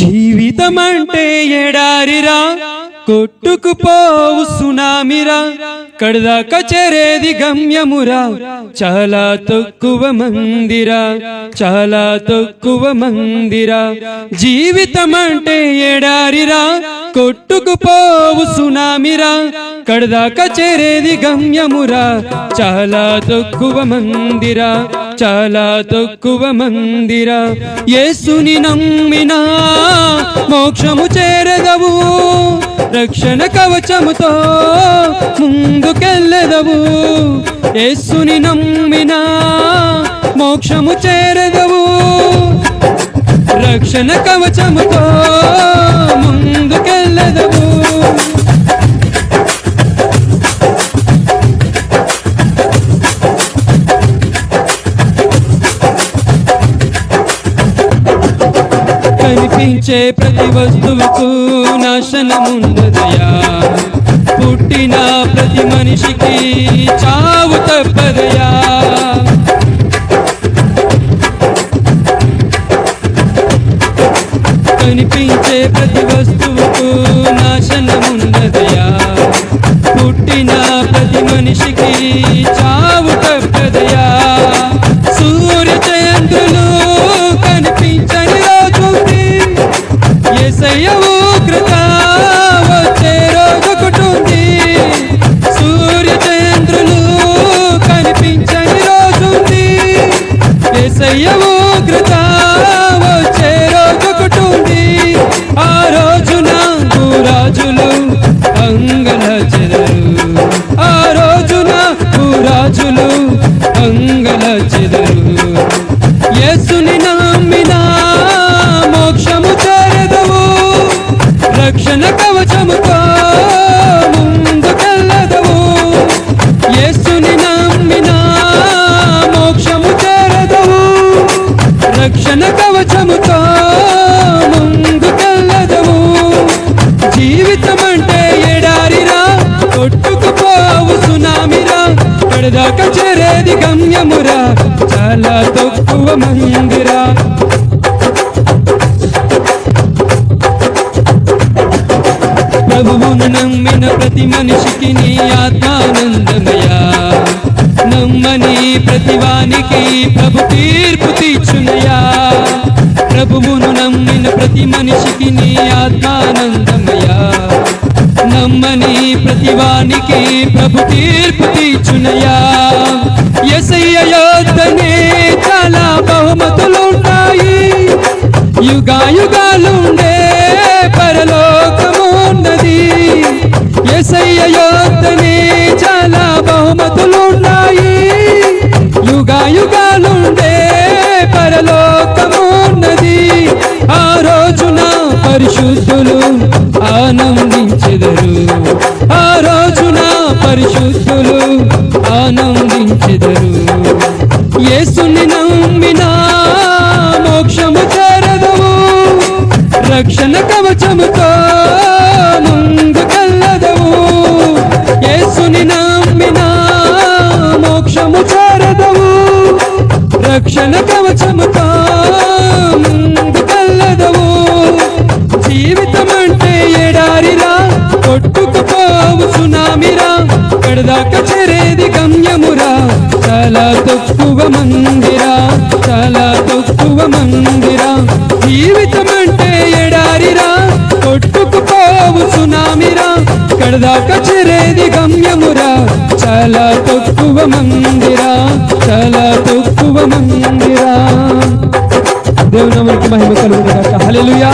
జీవితం అంటే ఎడారిరా కొట్టుకుపోవు సునామిరా కడదాక చేరేది గమ్యమురా చాలా తక్కువ మందిరా చాలా తక్కువ మందిరా. జీవితం అంటే ఎడారిరా కొట్టుకుపోవు సునామిరా కడదాక చేరేది గమ్యమురా చాలా తక్కువ మందిరా. చాలా తక్కువ మందిరా. యేసుని నమ్మినా మోక్షము చేరదవు. రక్షణ కవచముతో ముందుకెళ్ళదవు. యేసుని నమ్మినా మోక్షము చేరదవు. రక్షణ కవచముతో కనిపించే ప్రతి వస్తువుకు నాశనముందదయా పుట్టిన ప్రతి మనిషికి చావు తప్పదయా. కనిపించే ప్రతి వస్తువు ఏసయ్య ఉగ్రత వచ్చే రోజొకటుంది ఆ రోజున భూరాజులు అంగల చెదరు ఆ రోజున భూరాజులు అంగల కవచముతో ముందుకెళ్ళదము జీవితం అంటే ఎడారిరా కొట్టుకుపోవు సునామిరా. పడదాక చేరేది గమ్యమురా చాలా తక్కువ మందిరా. ప్రభువును నమ్మిన ప్రతి మనిషికి నీ ఆత్మానందమయా నమ్మని ప్రతివానికి ప్రభు తీర్పు తీర్చునయా ప్రభువును నమ్మిన ప్రతి మనిషికి నీ ఆత్మానందమయ్యా. నమ్మని ప్రతివానికి ప్రభు తీర్పు తీర్చునయ్యా. ఎసయ్య యోధనే చాలా బహుమతులుంటాయి. యుగాయుగాలుండే పరలోకమున్నది. ఎసయ్య యోధనే చాలా బహుమతులున్నాయి పరిశుద్ధులు ఆనందించెదరు. ఆ రోజున పరిశుద్ధులు ఆనందించెదరు. యేసుని నమ్మినా మోక్షము చేరదవు రక్షణ కవచముతో ముందుకెళ్ళదవు యేసుని నమ్మినా మోక్షము చేరదవు రక్షణ కవచముతో చాలా తక్కువ మందిరా చాలా తక్కువ మందిరా. జీవితం అంటే ఎడారిరా కొట్టుకుపోవు సునామిరా. కడదాక చెరేది గమ్యమురా చాలా తక్కువ మందిరా చాలా తక్కువ మందిరా. దేవుని మహిమ కలుగును గాక. హల్లెలూయా.